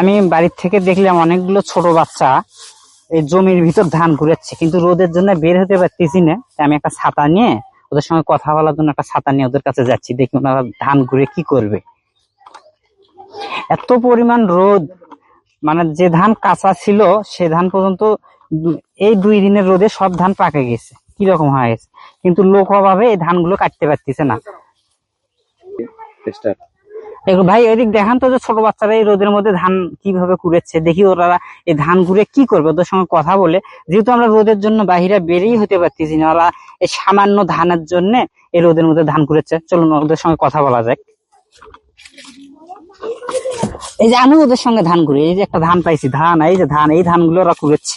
আমি বাড়ির থেকে দেখলাম অনেকগুলো ছোট বাচ্চা এই জমির ভিতর ধান ঘুরেছে, কিন্তু রোদের জন্য বের হতে পারতেছি না। আমি একটা ছাতা নিয়ে ওদের সঙ্গে কথা বলার জন্য একটা ছাতা নিয়ে ওদের কাছে যাচ্ছি, দেখি ওনারা ধান ঘুরে কি করবে। এত পরিমাণ রোদ মানে যে ধান কাঁচা ছিল, সে ধান পর্যন্ত এই দুই দিনের রোদে সব ধান পাকে গেছে, কীরকম হয়ে গেছে। কিন্তু লোক অভাবে এই ধানগুলো কাটতে পারতেছে না। ভাই, এদিক দেখান তো যে ছোট বাচ্চারা এই রোদের মধ্যে ধান কীভাবে কুড়েচ্ছে দেখি ওরা এই ধান ঘুরে কি করবে? ওদের সঙ্গে কথা বলে। যেহেতু আমরা রোদের জন্য বাহিরে বেরিয়ে হতে পারতেছি না, ওরা এই সামান্য ধানের জন্য এই রোদের মধ্যে ধান কুড়েচ্ছে চলুন ওদের সঙ্গে কথা বলা যাক। এই যে আমি ওদের সঙ্গে ধান ঘুরি এই যে একটা ধান পাইছি, ধান, এই যে ধান, এই ধানগুলো ওরা কুড়েচ্ছে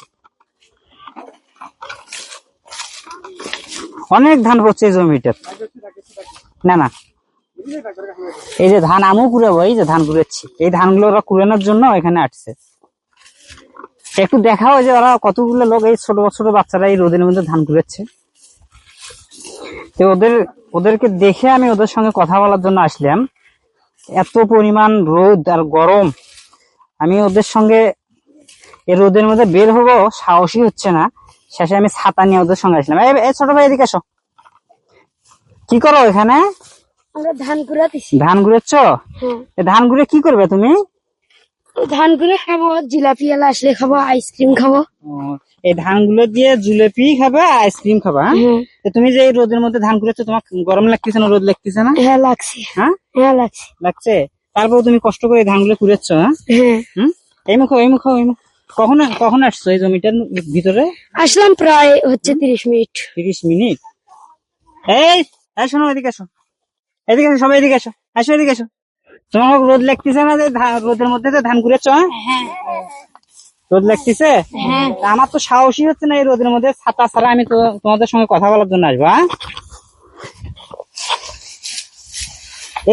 অনেক ধান পড়ছে জমিটা না না। এই যে ধান আমও কুড়াবো, এই যে ধান কুড়াচ্ছি। এই ধানগুলো ওরা কুড়ানোর জন্য এখানে আসছে। একটু দেখাও যে ওরা কতগুলো লোক, এই ছোট ছোট বাচ্চারা এই রোদের মধ্যে ধান কুড়াচ্ছে। তো ওদের, ওদেরকে দেখে আমি ওদের সঙ্গে কথা বলার জন্য আসলাম। এত পরিমাণ রোদ আর গরম। আমি ওদের সঙ্গে এই রোদের মধ্যে বের হব সাহসী হচ্ছে না। শেষে আমি ছাতা নিয়ে ওদের সঙ্গে আসলাম। এই ছোট ভাই, এদিকে এসো। কি করো এখানে? আমরা ধান কুড়াতেছি। ধান ঘুরেছ হ্যাঁ। ধান ঘুরে কি করবে তুমি? ধান কুড়ে খাব জিলাপি এলা আসলে খাব আইসক্রিম খাব। এই ধানগুলো দিয়ে জিলেপি খাবে আইসক্রিম খাবা হ্যাঁ? হ্যাঁ। তুমি যে এই রোদের মধ্যে ধান ঘুরেছো তোমার গরম লাগতেছে না রোদ লাগতেছে না? হ্যাঁ লাগছে। হ্যাঁ? হ্যাঁ লাগছে। লাগছে? তারপর তুমি কষ্ট করে এই ধানগুলো কুড়েছ হ্যাঁ? হুম? এই মুখো এই মুখো এই মুখো। কখন কখন আসছো এই জমিটার ভিতরে? আসলাম প্রায় হচ্ছে তিরিশ মিনিট। তিরিশ মিনিট। এই শোনো এদিকে এসো এদিকে এসো সবাই এদিকে এসো আসো এদিকে এসো তোমার রোদ লাগতেছে না যে রোদের মধ্যে যে ধান ঘুরেছ হ্যাঁ? রোদ লাগতেছে? তা আমার তো সাহসী হচ্ছে না এই রোদের মধ্যে ছাতা ছাড়া আমি তো তোমাদের সঙ্গে কথা বলার জন্য আসব হ্যাঁ?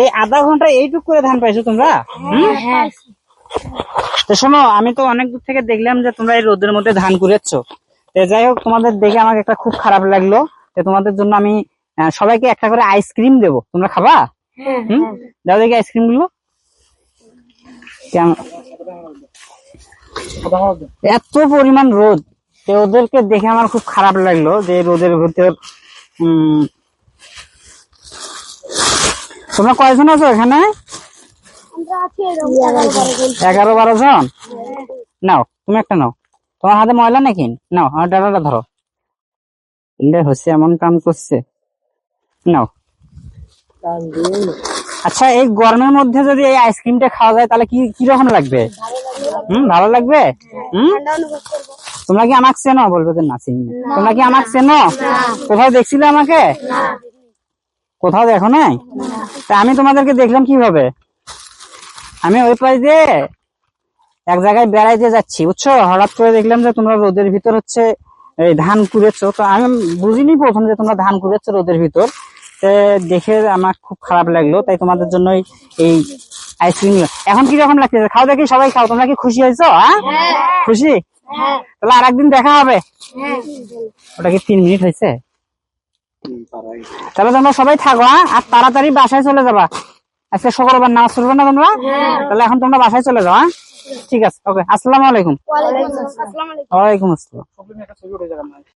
এই আধা ঘণ্টা এইটুক করে ধান পাইছো তোমরা? তো শোনো আমি তো অনেক দূর থেকে দেখলাম যে তোমরা এই রোদের মধ্যে ধান কুড়েচ্ছ তো যাই হোক তোমাদের দেখে আমাকে একটা খুব খারাপ লাগল। তো তোমাদের জন্য আমি সবাইকে একটা করে আইসক্রিম দেবো। তোমরা খাবা? হুম? দাও দেখি আইসক্রিমগুলো। এত পরিমাণ রোদ। তো ওদেরকে দেখে আমার খুব খারাপ লাগল যে রোদের ভিতর তোমরা কয়জন আছো এখানে? এগারো বারো জন। নাও তুমি একটা নাও। তোমার হাতে ময়লা নাকি? নাও আমার ডাটাটা ধরো। হচ্ছে এমন কাম করছে। নাও। আচ্ছা এই গরমের মধ্যে যদি এই আইসক্রিমটা খাওয়া যায়, তাহলে কি কীরকম লাগবে? হুম, ভালো লাগবে? হুম? তোমরা কি আমাকে চেনো? বলবে যে না, চিনি তোমরা কি আমাকে চেনো? কোথাও দেখছিলে আমাকে? কোথাও দেখো নাই? তা আমি তোমাদেরকে দেখলাম কীভাবে? আমি ওই পাশ দিয়ে এক জায়গায় বেড়াইতে যাচ্ছি, বুঝছ? হঠাৎ করে দেখলাম যে তোমরা রোদের ভিতর হচ্ছে এই ধান কুড়েছো তো আমি বুঝিনি প্রথম যে তোমরা ধান কুড়েছো রোদের ভিতর। দেখে আমার খুব খারাপ লাগল তাই তোমাদের জন্য এই- আইসক্রিম এখন কি রকম লাগতেছে? খাও দেখি সবাই খাও। তোমরা কি খুশি হয়েছো হ্যাঁ। খুশি? তাহলে আর একদিন দেখা হবে। ওটা কি তিন মিনিট হয়েছে? তাহলে তোমরা সবাই থাকো হ্যাঁ? আর তাড়াতাড়ি বাসায় চলে যাবা। আজকে শুক্রবার নামাজ পড়বে না তোমরা? তাহলে এখন তোমরা বাসায় চলে যাও হ্যাঁ ঠিক আছে ওকে আসসালামু আলাইকুম। আসসালামু। আলাইকুম ওয়ালাইকুম আসসালাম।